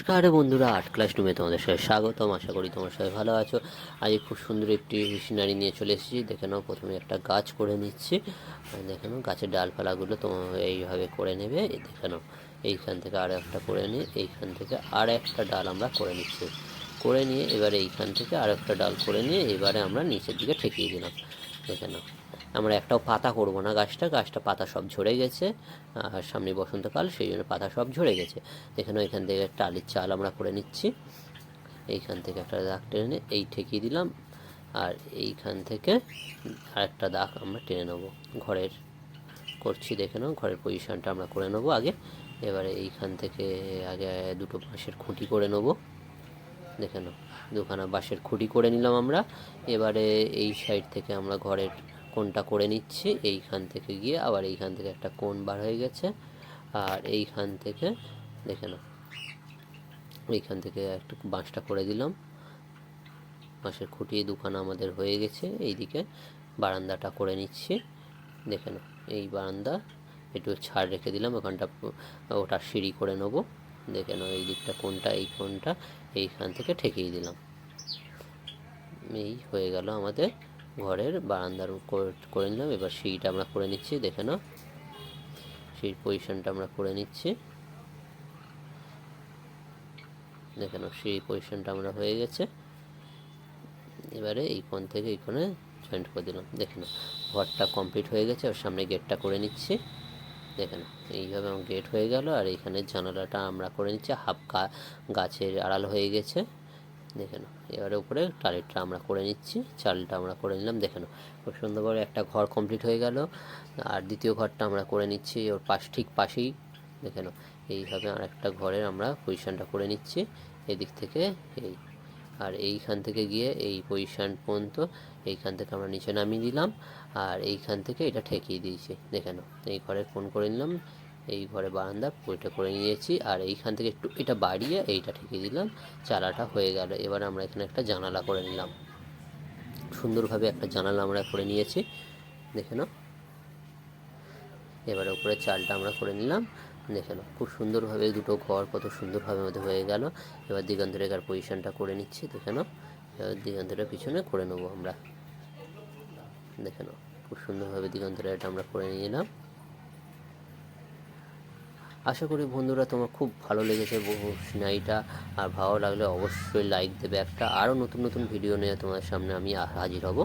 নমস্কার বন্ধুরা, art class রুমে তোমাদের সবাই স্বাগতম। আশা করি তোমার সবাই ভালো আছো। আজ খুব সুন্দর একটি সিনারি নিয়ে চলে এসেছি। দেখে নাও, প্রথমে একটা গাছ করে নিচ্ছি। দেখে নাও, গাছের ডালপালাগুলো তোমার এইভাবে করে নেবে। দেখে নাও, এইখান থেকে আর একটা করে নিয়ে, এইখান থেকে আর একটা ডাল আমরা করে নিচ্ছি। করে নিয়ে এবারে এইখান থেকে আর একটা ডাল করে নিয়ে এবারে আমরা নিচের দিকে ঠেকিয়ে দিলাম। দেখে নাও। আমরা একটাও পাতা করব না গাছটা গাছটা পাতা সব ঝরে গেছে, আর সামনে বসন্তকাল, সেই জন্য পাতা সব ঝরে গেছে। এখানে এখান থেকে টালির চাল আমরা করে নিচ্ছি। এইখান থেকে একটা দাগ টেনে এই ঠেকিয়ে দিলাম, আর এইখান থেকে আরেকটা দাগ আমরা টেনে নেব। ঘরের, করছি দেখে নাও, ঘরের পজিশনটা আমরা করে নেব আগে। এবারে এইখান থেকে আগে দুটো বাঁশের খুঁটি করে নেব। দেখে নাও, দুখানা বাঁশের খুঁটি করে নিলাম আমরা। এবারে এই সাইড থেকে আমরা ঘরের কোনটা করে নিচ্ছি। এইখান থেকে গিয়ে আবার এইখান থেকে একটা কোন বার হয়ে গেছে। আর এইখান থেকে, দেখে নাও, এইখান থেকে একটু বাঁশটা করে দিলাম। বাঁশের খুঁটি দুখানা আমাদের হয়ে গেছে। এইদিকে বারান্দাটা করে নিচ্ছি। দেখে নাও, এই বারান্দা, একটু ছাড় রেখে দিলাম, ওখানটা, ওটা সিঁড়ি করে নেব। দেখে নাও, এই দিকটা কোনটা এই কোনটা এইখান থেকে ঠেকিয়ে দিলাম। এই হয়ে গেল আমাদের ঘরের বারান্দার করে- নিলাম। এবার সিঁড়িটা আমরা করে নিচ্ছি, দেখে নাও। সিঁড়ির পজিশনটা আমরা করে নিচ্ছি। দেখে নাও, সিঁড়ির পজিশনটা আমরা হয়ে গেছে। এবারে এই কোণ থেকে এই কোণে জয়েন্ট করে দিলাম। দেখে নাও, ঘরটা কমপ্লিট হয়ে গেছে। আর সামনে গেটটা করে নিচ্ছি। দেখে নাও, এইভাবে আমার গেট হয়ে গেল। আর এইখানে জানালাটা আমরা করে নিচ্ছি। হাফ গাছের আড়াল হয়ে গেছে। দেখে নাও। এবারে উপরে টালিটা আমরা করে নিচ্ছি, চালটা আমরা করে নিলাম, দেখে নাও। খুব সুন্দর করে একটা ঘর কমপ্লিট হয়ে গেল। আর দ্বিতীয় ঘরটা আমরা করে নিচ্ছি, ওর পাশ, ঠিক পাশেই, দেখে নাও। এইভাবে আর একটা ঘরের আমরা পজিশনটা করে নিচ্ছি, এদিক থেকে এই। আর এইখান থেকে গিয়ে এই পজিশন পর্যন্ত, এইখান থেকে আমরা নিচে নামিয়ে দিলাম। আর এইখান থেকে এটা ঠেকিয়ে দিয়েছি, দেখে নাও। এই ঘরে ফোন করে নিলাম এই ঘরে বারান্দা ওইটা করে নিয়েছি। আর এইখান থেকে একটু এটা বাড়িয়ে এইটা ঠেকে দিলাম। চালাটা হয়ে গেল। এবার আমরা এখানে একটা জানালা করে নিলাম। সুন্দরভাবে একটা জানালা আমরা করে নিয়েছি। দেখে নাও। এবারে উপরে চালটা আমরা করে নিলাম। দেখে নাও, খুব সুন্দরভাবে দুটো ঘর কত সুন্দরভাবে আমাদের হয়ে গেল। এবার দিগন্তরেখার পজিশনটা করে নিচ্ছি। দেখে নাও, এবার দিগন্তরের পিছনে করে নেব আমরা। দেখে নাও, খুব সুন্দরভাবে দিগন্তরেখাটা আমরা করে নিয়ে নিলাম। আশা করি বন্ধুরা তোমার খুব ভালো লেগেছে সিনারিটা আর ভালো লাগলে অবশ্যই লাইক দেবে একটা আরও নতুন নতুন ভিডিও নিয়ে তোমার সামনে আমি হাজির হব।